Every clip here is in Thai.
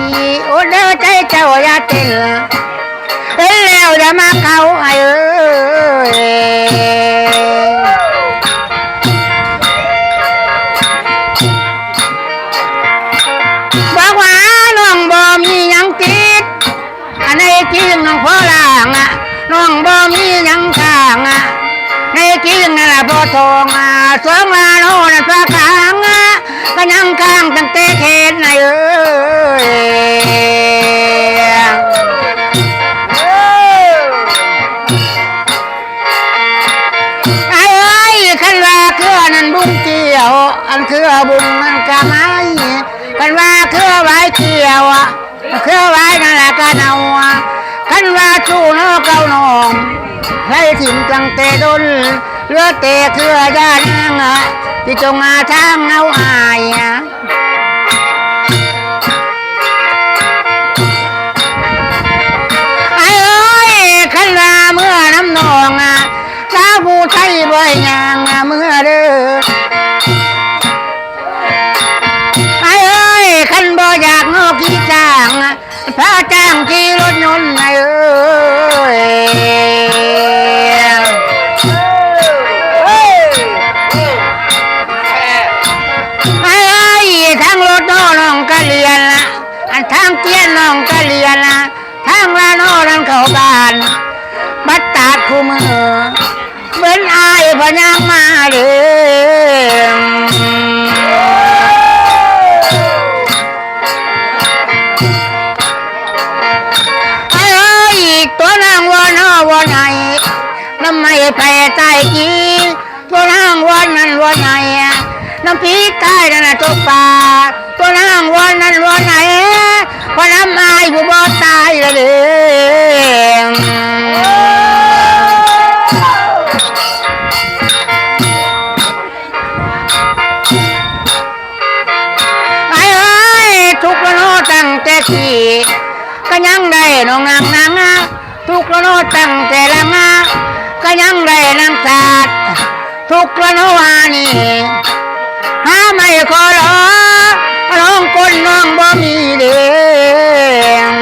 ยีโอเด้อใจเจ้าอย่าเต้นเต้นแล้วอย่ามาเกาไอ้เอ้บอกว่าน้องบอมียังติดอันในจริงน้องพ่อล่งะน้องบอมียังข้างในจริงนั่นะพ่ทองสวงลาโน่นฟ้าข้างอะก็ยังค้างตั้งแต่เขตไหนเอ้ รือบุญมันก็ไม่กันว่าเครือไว้เกี่ยวอะเครือไว้นั่นแหละก็เนาอะกันว่าชูเนาะเก่าน้องให้ถิ่นตั้งเต่ดนเหลือเตเครือยานางอะที่จงอาทางเอาอายอะ เตี้ยนน้องก็เรียนะทางลาโน่นั่นเขาบานบัดตาดคู่มือเหมือนอายพะยังมาเด้อไอ้เอ้ยตัวนางวันนอวันไหนน้ำไม่ไปใต้จีตัวนางวันนั้นวันไหนน้ำพีใต้นั่นตัวป่า ตัวนางวันนั้นวันไหนพอน้ำอายผู้บ่ตายละเด้ไอ้เอ้ยทุกข์ละโนตั้งแต่ที่ก็ยังได้น้องนางนางอะทุกข์ละโนตั้งแต่ละงาก็ยังได้นางศาสตร์ทุกข์ละโนวานี่หาไม่ขอร้อง น้องคนน้องบ่มีเดง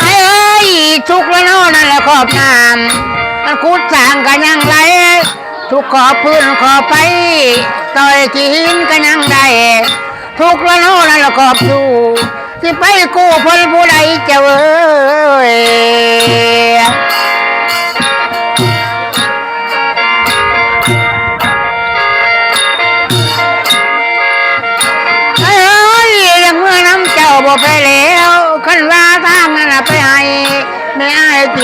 ไอ้เอ้ยทุกข์ละโนนั่นแหละขอบน้ำมันคุดสางกันยังไรทุกขอพื้นขอไปต่อยจีหินกันยังได้ทุกข์ละโนนั่นแหละขอบอยู่ที่ไปกู้พลผู้ใดเจ้าเอ้ย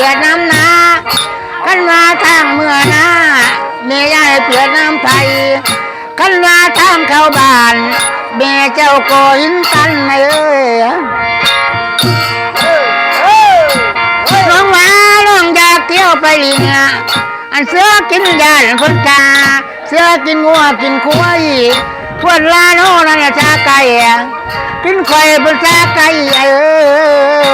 ปียดน้ำนาขันว่าทางเมื่อนาไม่อายเปียดน้ำไทยขันว่าทางเข้าบ้านแม่เจ้าก็หินตันเอ้ยน้องว่าน้องอยากเที่ยวไปลิงอะอันเสือกินยาอันคนกาเสือกินงัวกินควายพวดลาโน่นั่นน่ะชาไก่อะกินไข่บนชาไก่เอ้ย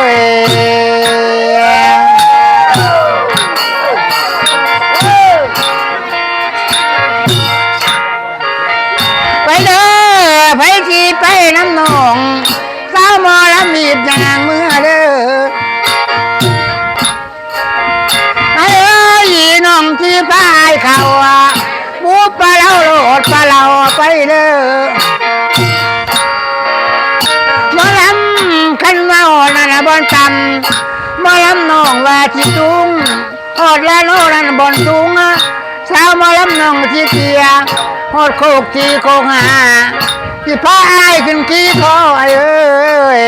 หมอลำมีบยางเมื่อเด้อไอ้เอ้ยน้องที่พายเขาอะบูปลาเราโลดปลาเราไปเด้อมอลำขันเมานั่นบอนตำมอลำน้องว่าที่ตุงหอดแล้วโน่นั่นบอนตุงสาวมอลำน้องที่เตียหอดโคกที่โคกหา ที่พาอายขึ้นขี้คอไอ้เอ้ย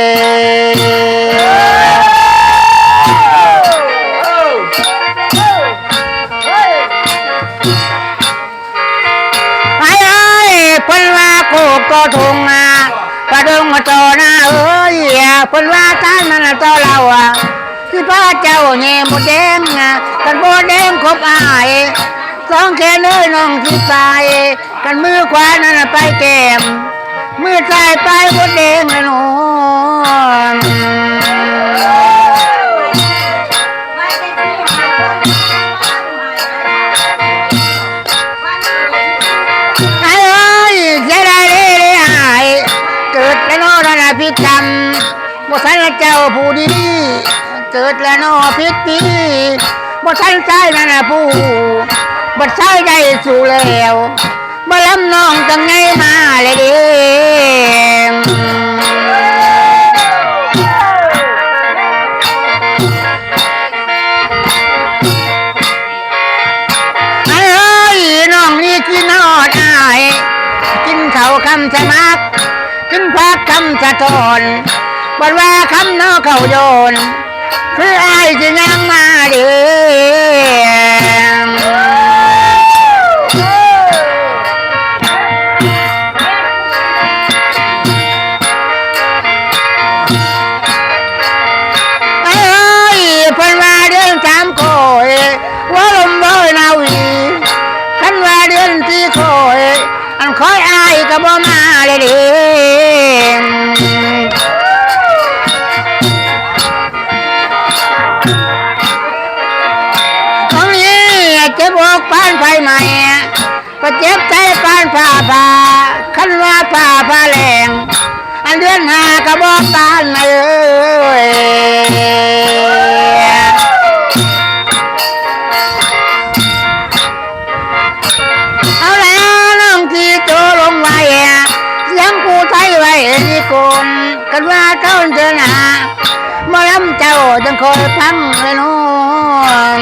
ไอ้เอ้ยเพิ่นว่าโคกก็ทงอะกระดงมาต่อหน้าเอ้ยเพิ่นว่าท่านมันน่ะต่อเราอะที่พระเจ้าเนี่ยหมดแดงอะกันโบแดงครบอายสองแขนเอ้ยน้องที่ตาย กันมือขวานั่นน่ะไปแก้ม มื่อใจไปบนเดงละนอนไอ้เอ้ยเสียดายเด้หายเกิดแล้วนอนนะพิกรรบ่ทันเจ้าผู้ดี เกิดแล้วนอพิษปีบ่ทันใจนั่นนะผู้บ่ใช่ได้สู่แล้ว บ่ลำน้องตั้งไงมาเลยเด้คำสมักกินผักคำสะทอนบัดว่าคำนอเขาโยนคืออายจะยังมาเดือ เจ็บอกปานไฟใหม่ก็เจ็บใจปานผ้าผ่าคันว่าผ้าผ้าแรงอันเดือนหาก็บอกปานเลยเอาแล้วน้องที่โตลงไว้เสียงกูไทยไว้ดีกลกันว่าเจ้าเจอหนาเมื่อลำเจ้าจังคอยพังเลยน้อง